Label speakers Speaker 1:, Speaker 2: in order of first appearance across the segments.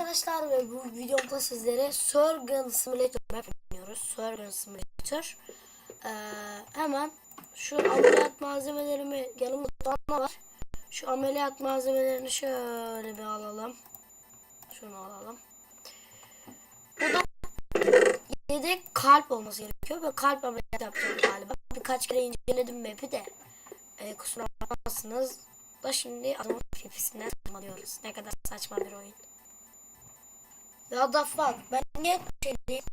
Speaker 1: arkadaşlar ve bu videomda sizlere Surgeon Simulator map oynuyoruz. Surgeon Simulator. Ee, hemen şu ameliyat malzemelerimi yanımda var. Şu ameliyat malzemelerini şöyle bir alalım. Şunu alalım. Burada yedek kalp olması gerekiyor ve kalp ameliyatı yapacağım galiba. Birkaç kere inceledim map'i de. Ee, kusura bakmazsınız. Da şimdi adamın pipisinden alıyoruz. Ne kadar saçma bir oyun. Ya da fuck ben niye şey diyeyim?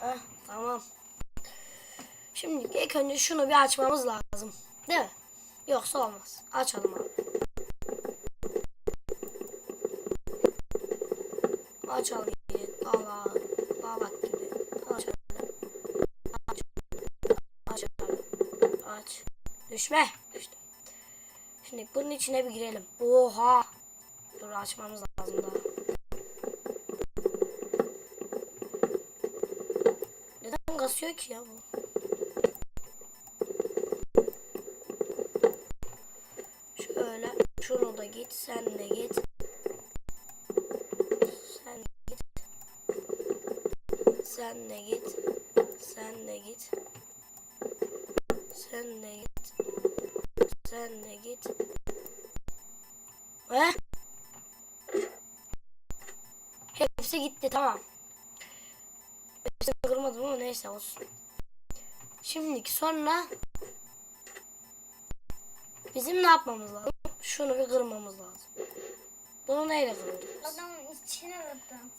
Speaker 1: Heh, tamam. Şimdi ilk önce şunu bir açmamız lazım. Değil mi? Yoksa olmaz. Açalım abi. Açalım. Allah. Allah bak gibi. Açalım. Aç. Aç. Aç. Düşme. Şimdi bunun içine bir girelim. Oha. Dur açmamız lazım daha. Neden kasıyor ki ya bu? Şöyle şunu da git sen de git. Sen git. Sen de git. Sen de git. Sen de git. Sen de git. He? Hepsi gitti tamam. Hepsini kırmadım ama neyse olsun. Şimdiki sonra bizim ne yapmamız lazım? Şunu bir kırmamız lazım. Bunu neyle kırıyoruz?
Speaker 2: Adamın içine vurdum.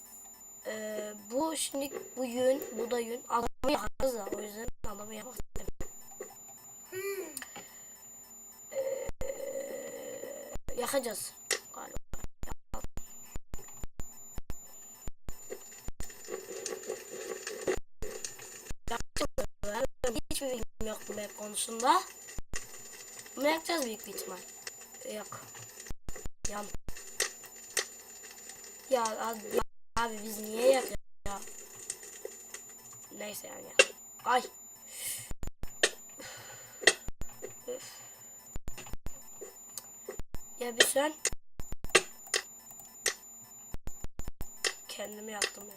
Speaker 1: Ee, bu şimdi bu yün, bu da yün. Adamı yakarız da o yüzden adamı yakmak yakacağız galiba. Yakacağız Hiçbir bilgim yok bu map konusunda. Bunu yakacağız büyük bir ihtimal. Yok. Yan. Ya abi, abi biz niye yakıyoruz ya? Neyse yani. Ay. Ya bir sön. Kendimi yaktım ya.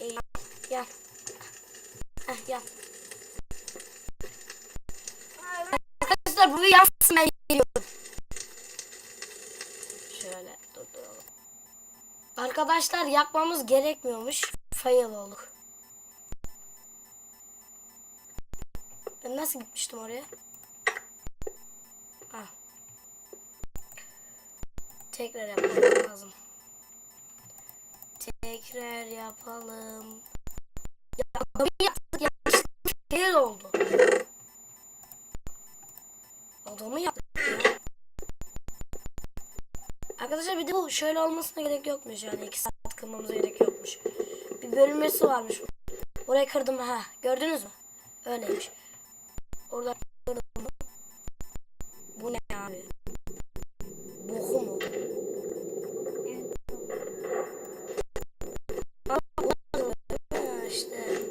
Speaker 1: İyi. Gel. Heh, gel. Arkadaşlar bu bir yansın ben. Şöyle durduralım. Arkadaşlar yakmamız gerekmiyormuş. Fail olduk. Ben nasıl gitmiştim oraya? Ha. Tekrar yapmam lazım. Tekrar yapalım. Ya yaptık yanlışlıkla fail oldu. Adamı yaptık ya. Arkadaşlar bir de bu şöyle olmasına gerek yokmuş yani iki saat kırmamıza gerek yokmuş. Bir bölünmesi varmış. Orayı kırdım ha gördünüz mü? Öyleymiş. Orada. Bu ne abi? Boku mu? İşte.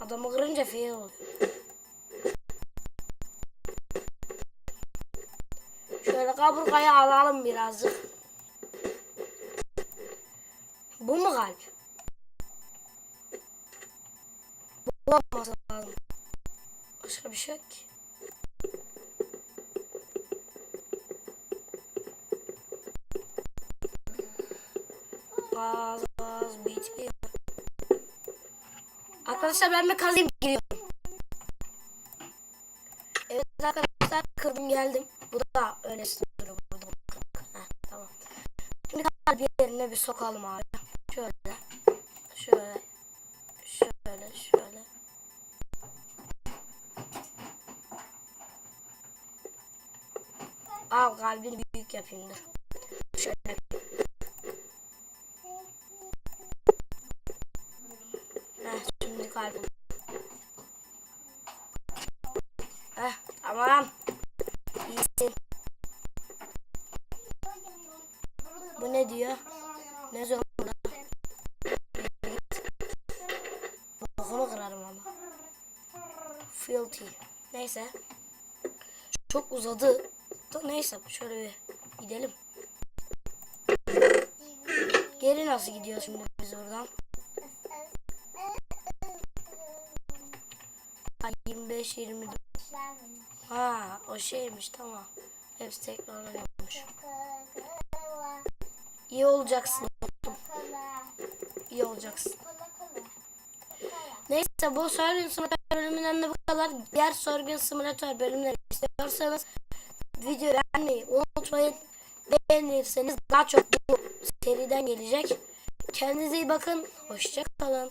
Speaker 1: Adamı kırınca fail. Şöyle kaburgayı alalım birazcık. Bu mu kalp? Bu olması lazım. Başka bir şey ki. Gaz gaz bitiyor. Arkadaşlar ben bir kazayım giriyorum. Evet arkadaşlar kırdım geldim. Bu da öyle duruyor burada. Heh, tamam. Şimdi kalp yerine bir sokalım abi. Al kalbini büyük yapayım dur. Şöyle. Heh, şimdi kalbim. Heh, tamam. İyisin. Bu ne diyor? Ne zorunda? Bokunu kırarım ama. Filthy. Neyse. Çok uzadı. Da neyse şöyle bir gidelim. Geri nasıl gidiyor şimdi biz oradan? Ha, 25 24. Ha o şeymiş tamam. Hepsi tekrarlanıyormuş. İyi olacaksın. İyi olacaksın. Neyse bu Surgeon Simulator bölümünden de bu kadar. Diğer Surgeon Simulator bölümleri istiyorsanız videoyu beğenmeyi unutmayın. Beğenirseniz daha çok bu seriden gelecek. Kendinize iyi bakın. Hoşçakalın.